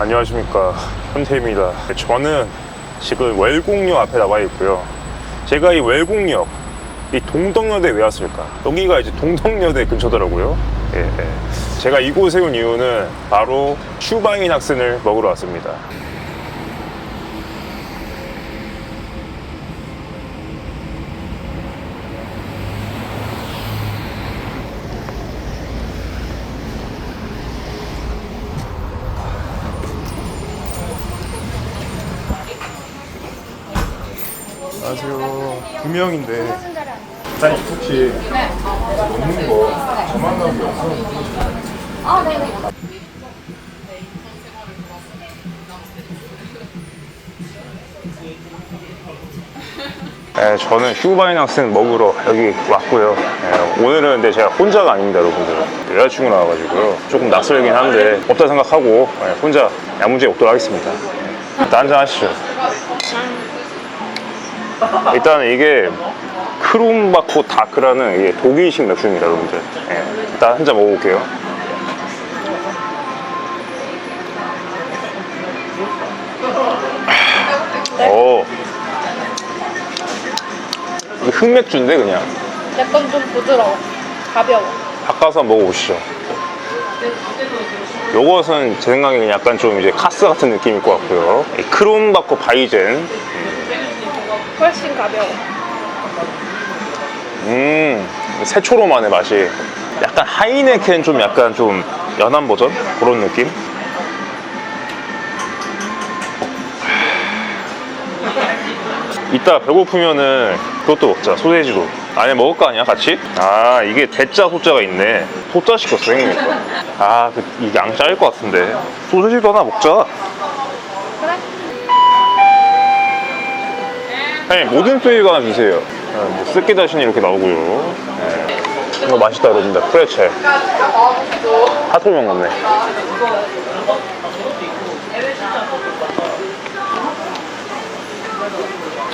안녕하십니까. 현태입니다. 저는 지금 wel곡역 앞에 나와 있고요. 제가 이 wel곡역 이 동덕여대 왜 왔을까? 여기가 이제 동덕여대 근처더라고요. 예, 예. 제가 이곳에 온 이유는 바로 슈바인 학생을 먹으러 왔습니다 안녕하세요 두 명인데 사장님 혹시 먹는 거 저만 나오고 영상 아, 네네. 네, 저는 학생 먹으러 여기 왔고요. 네, 오늘은 근데 제가 혼자가 아닙니다, 여러분들. 여자친구 나와가지고요. 조금 낯설긴 한데 없다 생각하고 네, 혼자 야무지게 먹도록 하겠습니다. 네. 일단 한잔 하시죠. 일단 이게 크롬바코 다크라는 이게 독일식 맥주입니다, 여러분들. 네, 일단 한 잔 먹어볼게요. 오. 이게 흑맥주인데 그냥 약간 좀 부드러워. 가벼워. 바꿔서 먹어보시죠. 요것은 제 생각에는 약간 좀 이제 카스 같은 느낌일 것 같고요. 이 크롬바코 바이젠. 훨씬 가벼워. 음, 새초롬한의 맛이. 약간 하이네켄 좀 약간 좀 연한 버전? 그런 느낌? 이따 배고프면은 그것도 먹자 소세지도 안에 먹을 거 아니야 같이? 아 이게 대짜 소자가 있네 소자 시켰어 형님이니까 아그 이게 양 짜일 것 같은데 소세지도 하나 먹자 그래? 형님 모든 플레이가 하나 주세요 쓰기 다시는 이렇게 나오고요 네. 이거 맛있다 여러분들 프레첼 핫도그 같네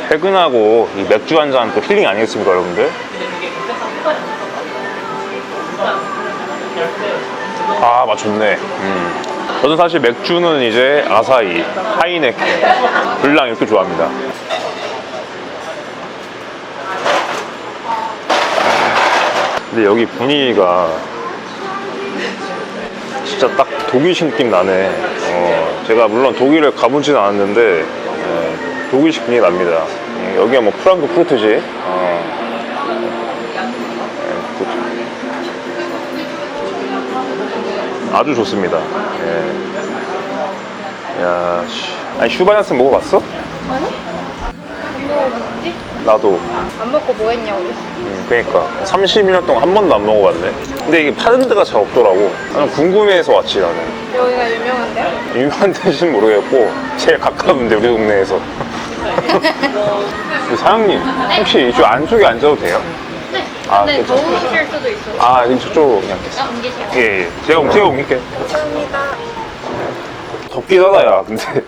퇴근하고 이 맥주 한 잔 또 힐링 아니겠습니까 여러분들? 아, 맛 좋네. 음. 저는 사실 맥주는 이제 아사히, 하이네켄, 블랑 이렇게 좋아합니다. 근데 여기 분위기가 진짜 딱 독일식 느낌 나네. 어, 제가 물론 독일을 가보지는 않았는데 예, 독일식 분위기 납니다. 예, 여기가 뭐 프랑크 프루트지. 어. 예, 그- 아주 좋습니다. 예. 야, 씨. 아니 슈바이너스 먹어봤어? 아니? 나도. 안 먹고 뭐 했냐, 우리? 음, 그러니까 31년 동안 한 번도 안 먹어봤네. 근데 이게 파는 데가 잘 없더라고. 나는 궁금해서 왔지 나는. 여기가 유명한데요? 유명한 데인지는 모르겠고 제일 가까운데 우리 동네에서. 그 사장님 혹시 이쪽 안쪽에 앉아도 돼요? 네. 아, 네, 괜찮아요. 더우실 수도 있어요. 아 여기 저쪽 그냥. 아, 옮기세요. 예, 예. 제가 제가 옮길게. 감사합니다. 덥긴 하다 야 근데.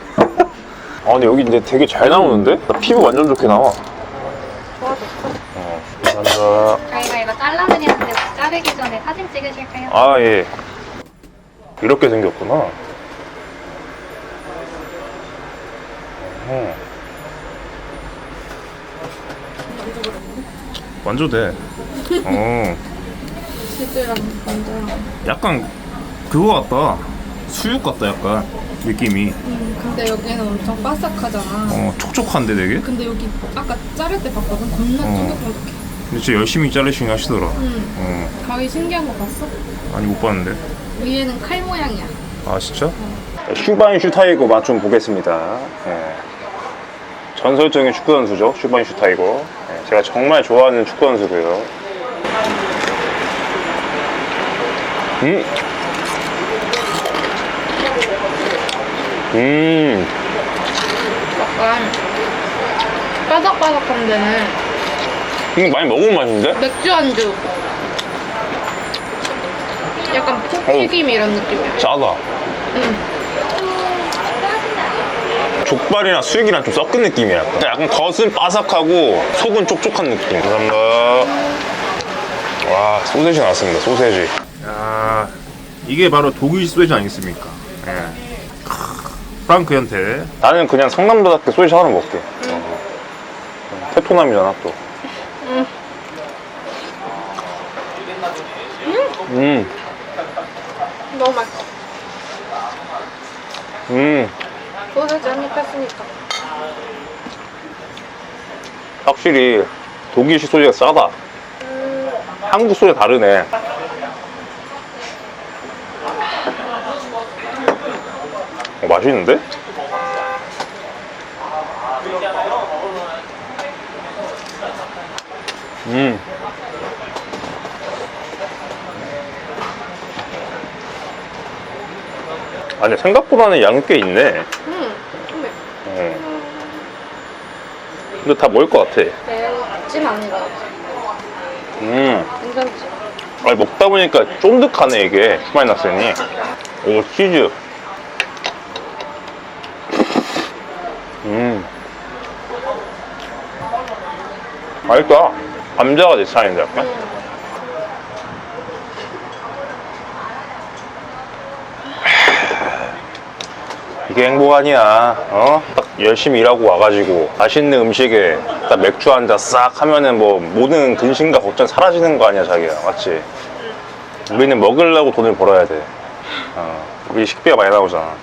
아 근데 여기 이제 되게 잘 나오는데? 나 피부 완전 좋게 나와. 감사합니다. 저희가 이거 잘라드리는데 자르기 전에 사진 찍으실까요? 아, 예. 이렇게 생겼구나. 어허. 완전 돼. 어. 치즈랑. 약간 그거 같다. 수육 같다, 약간. 느낌이. 음, 근데 여기는 엄청 바삭하잖아. 어, 촉촉한데 되게? 근데 여기 아까 자를 때 봤거든. 겁나 어. 쫀득쫀득해. 근데 진짜 열심히 자르시긴 하시더라. 음, 어. 가위 신기한 거 봤어? 아니, 못 봤는데. 위에는 칼 모양이야. 아 진짜? 슈바인 슈타이거 맛 좀 보겠습니다. 예. 전설적인 축구 선수죠, 슈바인 슈타이거. 예, 제가 정말 좋아하는 축구 선수고요. 음, 음, 약간 바삭바삭한 데는 이거 많이 먹은 맛인데? 맥주 안주. 약간 튀김 이런 느낌이야. 짜다. 응. 족발이랑 수육이랑 좀 섞은 느낌이야. 약간 겉은 바삭하고 속은 촉촉한 느낌. 감사합니다. 와, 소세지 나왔습니다. 소세지. 야, 이게 바로 독일 소세지 아니겠습니까? 예. 크, 프랑크 현태. 나는 그냥 성남바닷가 소주 하나 먹게. 어. 테토남이잖아 또. 음, 너무 맛있어. 음, 소세지 한입 했으니까. 확실히 독일식 소주가 싸다. 한국 소주 다르네. 어, 맛있는데? 음. 아니 생각보다는 양이 꽤 있네. 음, 근데 어. 근데 다 먹을 것 같아. 것 같아. 음. 괜찮지? 아니 먹다 보니까 쫀득하네 이게 슈마이나센이 오 치즈 음 맛있다 감자가 내 스타일인데 약간 이게 행복 아니야 어? 딱 열심히 일하고 와가지고 맛있는 음식에 딱 맥주 한 잔 싹 하면은 뭐 모든 근심과 걱정 사라지는 거 아니야 자기야 맞지? 우리는 먹으려고 돈을 벌어야 돼 어, 우리 식비가 많이 나오잖아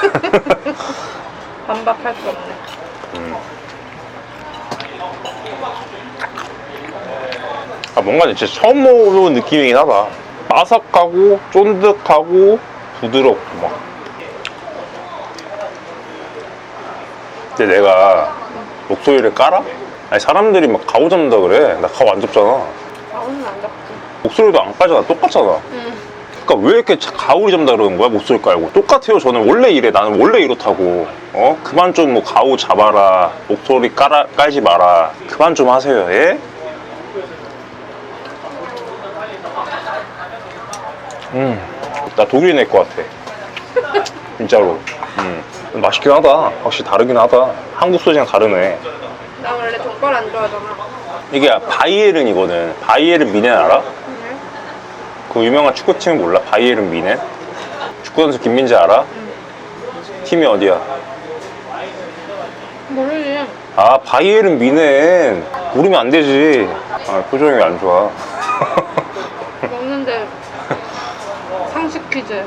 반박할 수 없네. 아, 뭔가 진짜 처음 먹어본 느낌이긴 하다 바삭하고 쫀득하고 부드럽고 막 근데 내가 목소리를 깔아? 아니 사람들이 막 가오 잡는다 그래. 나 가오 안 잡잖아. 아, 오늘 안 잡지. 목소리도 안 까잖아. 똑같잖아. 응. 그러니까 왜 이렇게 자- 가오를 잡는다 그러는 거야? 목소리 깔고. 똑같아요. 저는 원래 이래. 나는 원래 이렇다고. 어? 그만 좀 뭐 가오 잡아라. 목소리 깔아, 깔지 마라. 그만 좀 하세요. 예? 음나 독일 낼것 같아. 진짜로. 음 맛있긴 하다 확실히 다르긴 하다 한국 소주랑 다르네 나 원래 족발 안 좋아하잖아. 이게 바이에른이거든 바이에른 미넨 알아? 응. 그 유명한 축구팀 몰라? 바이에른 미넨? 축구선수 김민재 알아? 팀이 어디야? 모르지. 아 바이에른 미넨 모르면 안 되지 아 표정이 왜안 좋아 먹는데 상식 퀴즈.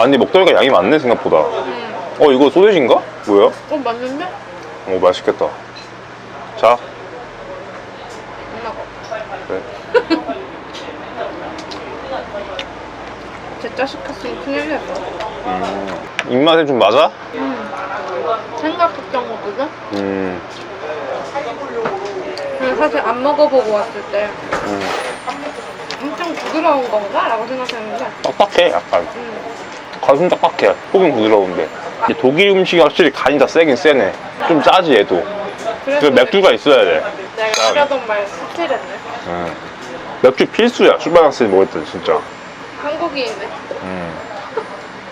아 근데 먹다니까 양이 많네 생각보다 응. 어 이거 소세지인가? 뭐야? 어, 맞는데? 오 맛있겠다 자안 먹어. 그래. 진짜 시켰으면 큰일 날 뻔. 입맛에 좀 맞아? 생각했던 거거든? 음, 근데 사실 안 먹어보고 왔을 때 음. 엄청 부드러운 건가? 라고 생각했는데 빡빡해 약간 음. 가슴 딱딱해 속은 부드러운데. 근데 독일 음식이 확실히 간이 다 세긴 세네. 좀 짜지 얘도. 그 맥주가 있어야 돼. 내가 하려던 말 스틸했네. 음. 맥주 필수야. 슈바랑스 먹을 때 진짜. 한국인이네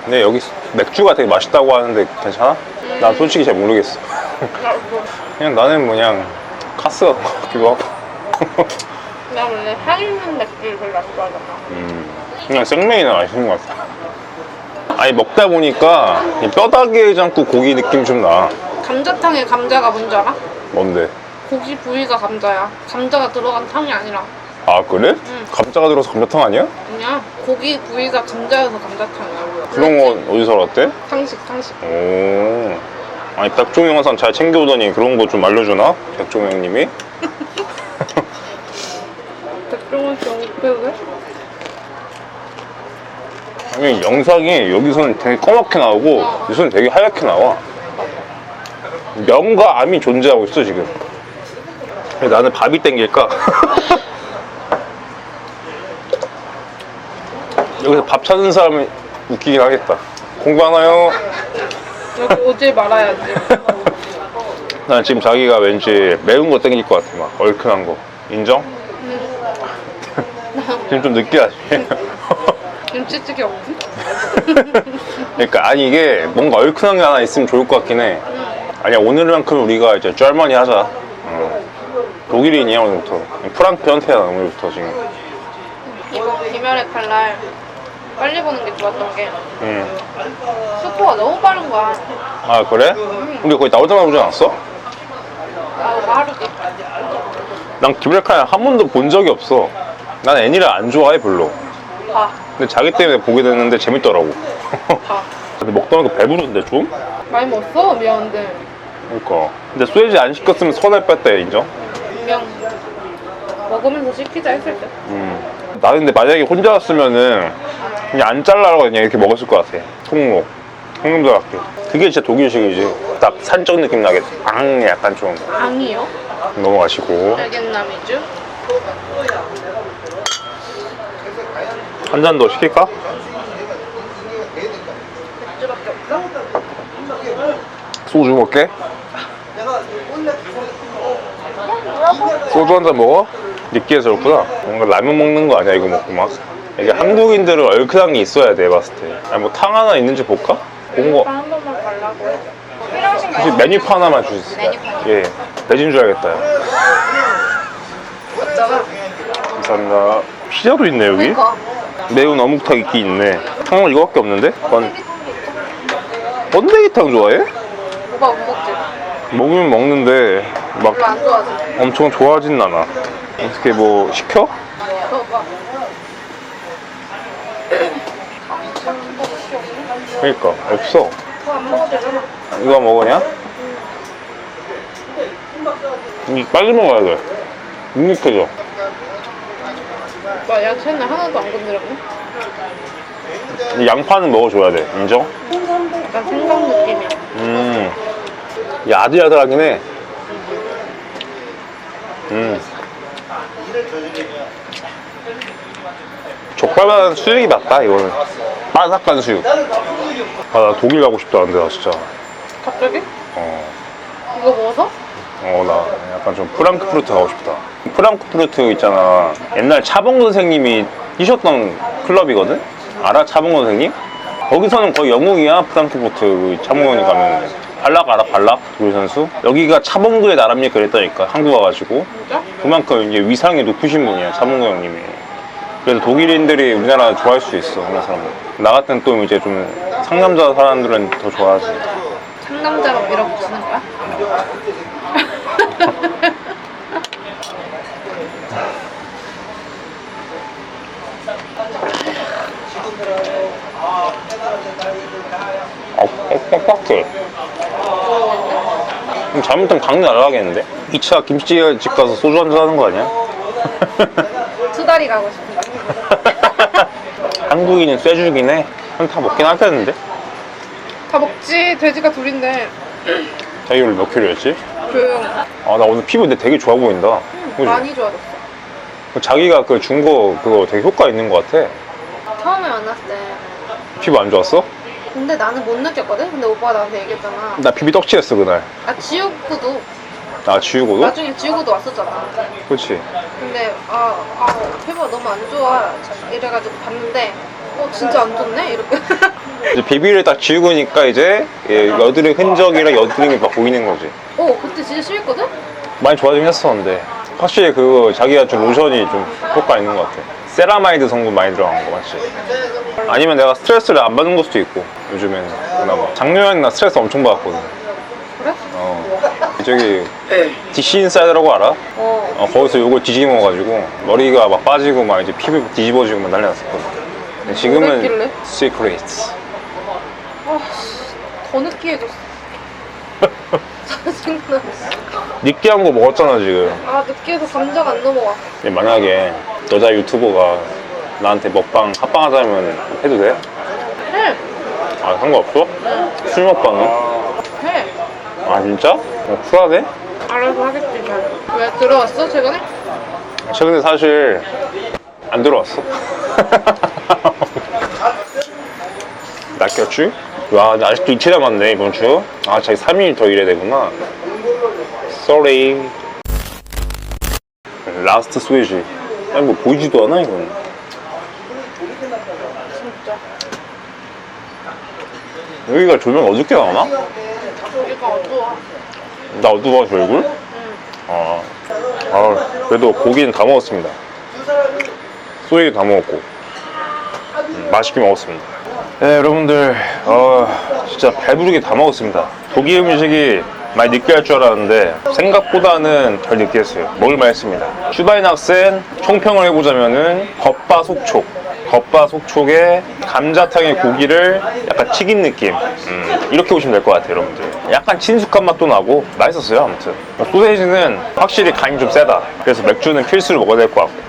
근데 여기 맥주가 되게 맛있다고 하는데 괜찮아? 난 솔직히 잘 모르겠어. 나, 뭐, 그냥 나는 뭐 그냥 카스 같은 거 같기도 하고. 나 원래 향 있는 맥주를 별로 안 좋아하잖아. 그냥 생맥이나 맛있는 것 같아 아니 먹다 보니까 이 뼈다귀 장국 고기 느낌 좀 나 감자탕에 감자가 뭔지 알아? 뭔데? 고기 부위가 감자야 감자가 들어간 탕이 아니라 아 그래? 응. 감자가 들어서 감자탕 아니야? 그냥 고기 부위가 감자여서 감자탕이야 그런 건 어디서 알았대? 상식 상식 오. 아니 백종영 항상 잘 챙겨오더니 그런 거 좀 알려주나? 백종영 님이? 백종원 씨 배우게? 아니 영상이 여기서는 되게 검맣게 나오고 여기서는 되게 하얗게 나와 면과 암이 존재하고 있어 지금 나는 밥이 땡길까? 여기서 밥 찾는 사람이 웃기긴 하겠다 공부하나요? 여기 오지 말아야지 난 지금 자기가 왠지 매운 거 땡길 것 같아 막 얼큰한 거 인정? 지금 좀 느끼하지? 김치찌개 없지? 그러니까 아니 이게 뭔가 얼큰한 게 하나 있으면 좋을 것 같긴 해 아니야 오늘만큼 우리가 이제 쩔머니 하자 어. 독일인이야 오늘부터 프랑크 현태야 오늘부터 지금 이거 귀멸의 칼날 빨리 보는 게 좋았던 게 음. 속도가 너무 빠른 거야. 아 그래? 우리 거기 나오자마자 보지 않았어? 나오고 하루 뒤. 난 기브레카를 한 번도 본 적이 없어. 난 애니를 안 좋아해 별로. 봐. 근데 자기 때문에 보게 됐는데 재밌더라고. 봐. 근데 먹다 보니까 배부른데 좀? 많이 먹었어? 미안한데. 그러니까. 근데 소세지 안 시켰으면 서운할 뻔했다 인정? 그냥 먹으면서 시키자 했을 때. 음. 나 근데 만약에 혼자였으면은 그냥 안 잘라라고 그냥 이렇게 먹었을 것 같아. 통목. 통금자답게. 그게 진짜 독일식이지. 딱 산적 느낌 나게. 앙 약간 좀 앙이요? 넘어가시고. 알겠남이죠? 한 잔 더 시킬까? 소주 먹게? 소주 한 잔 먹어? 느끼해서 그렇구나 뭔가 라면 먹는 거 아니야 이거 먹고 막 이게 한국인들은 얼큰한 게 있어야 돼 봤을 때 아니 뭐탕 하나 있는지 볼까? 본거 한 번만 달라고 해. 혹시 메뉴판 하나만 주세요 메뉴판이요? 예 배진 줄 알겠다. 감사합니다 피자도 있네 여기 그니까 매운 어묵탕 있긴 있네 탕은 이거밖에 없는데? 건 번데기탕 좋아해? 오빠 못 먹지? 먹으면 먹는데 막 별로 안 좋아하지? 엄청 좋아하진 않아 어떻게 뭐 시켜? 오빠. 그러니까 없어 그거 안 먹어도 되잖아. 이거 먹으냐? 이 빨리 먹어야 돼 눅눅해져 오빠 야채는 하나도 안 건드렸네? 이 양파는 먹어줘야 돼 인정? 약간 생강 느낌이야. 음 야들야들하긴 해 음. 족발보다는 수육이 낫다 이거는 바삭한 수육 아 나 독일 가고 싶다 근데 나 진짜 갑자기? 어. 이거 먹어서? 어, 나 약간 좀 프랑크푸르트 가고 싶다. 프랑크푸르트 있잖아. 옛날 차봉 선생님이 뛰셨던 클럽이거든? 알아? 차봉 선생님? 거기서는 거의 영웅이야, 프랑크푸르트 그 차봉원이 가면. 발락 알아, 발락? 독일 선수? 여기가 차봉구의 나라입니까? 그랬다니까, 한국 와가지고. 그만큼 이제 위상이 높으신 분이야, 차봉구 형님이. 그래서 독일인들이 우리나라 좋아할 수 있어, 우리나라 사람들. 나 같은 또 이제 좀 상남자 사람들은 더 좋아하지. 상남자로 밀어붙이는 거야? 아, 뻑뻑뻑해. 그럼 잘못하면 강내 날아가겠는데? 2차 김치집 가서 소주 한잔 하는 거 아니야? 수다리 가고 싶은데. 한국인은 쇠죽이네. 그럼 다 먹긴 하겠는데? 다 먹지. 돼지가 둘인데. 자기를 몇 킬로였지? 조용. 아, 나 오늘 피부 근데 되게 좋아 보인다. 그지? 많이 좋아졌어. 자기가 그 준 거 그거 되게 효과 있는 것 같아. 처음에 만났을 때. 피부 안 좋았어? 근데 나는 못 느꼈거든? 근데 오빠가 나한테 얘기했잖아. 나 비비 떡칠했어, 그날. 아, 지우고도. 나 지우고도? 나중에 지우고도 왔었잖아. 그렇지. 근데, 아, 아, 피부가 너무 안 좋아. 이래가지고 봤는데, 어, 진짜 안 좋네? 이렇게. 이제 비비를 딱 지우고니까 이제 예, 여드름 흔적이랑 여드름이 막 보이는 거지. 어, 그때 진짜 심했거든? 많이 좋아지긴 했었는데 확실히 그거 자기가 좀 로션이 좀 효과 있는 것 같아 세라마이드 성분 많이 들어간 거 맞지? 아니면 내가 스트레스를 안 받는 걸 수도 있고 요즘에는 그나마 작년에 나 스트레스 엄청 받았거든 그래? 어 저기 DC 인사이드라고 알아? 어. 어, 거기서 요걸 뒤집어가지고 머리가 막 빠지고 막 이제 피부 뒤집어지고 막 난리 났었거든 근데 지금은? 시크릿 아, 씨, 더 느끼해졌어. 짜증나. 느끼한 거 먹었잖아 지금 아, 느끼해서 감자가 안 넘어가. 근데 만약에 여자 유튜버가 나한테 먹방 합방하자면 해도 돼? 해! 아 상관없어? 술 먹방은? 해! 아 진짜? 어, 쿨하네? 알아서 하겠지만. 왜, 들어왔어, 최근에? 최근에 사실 안 들어왔어 낚였지? 와 근데 아직도 이틀 남았네 이번 주아 자기 3일 더 일해야 되구나 Sorry 라스트 스웨지 아니 뭐 보이지도 않아 이건 진짜. 여기가 조명 어둡게 나오나? 여기가 어두워. 나 어두워 저 얼굴? 응. 아, 아 그래도 고기는 다 먹었습니다 소고기 다 먹었고 음, 맛있게 먹었습니다. 네, 여러분들, 어, 진짜 배부르게 다 먹었습니다. 독일 음식이 많이 느끼할 줄 알았는데 생각보다는 덜 느끼했어요. 먹을만 했습니다. 슈바인학센 총평을 해보자면은 겉바속촉. 겉바속촉에 감자탕의 고기를 약간 튀긴 느낌. 음, 이렇게 보시면 될 것 같아요, 여러분들. 약간 친숙한 맛도 나고 맛있었어요, 아무튼. 소세지는 확실히 간이 좀 세다. 그래서 맥주는 필수로 먹어야 될 것 같고.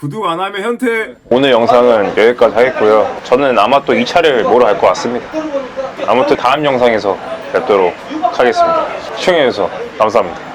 구독 안 하면 현태 오늘 영상은 여기까지 하겠고요. 저는 아마 또 2차를 보러 갈것 같습니다. 아무튼 다음 영상에서 뵙도록 하겠습니다. 시청해주셔서 감사합니다.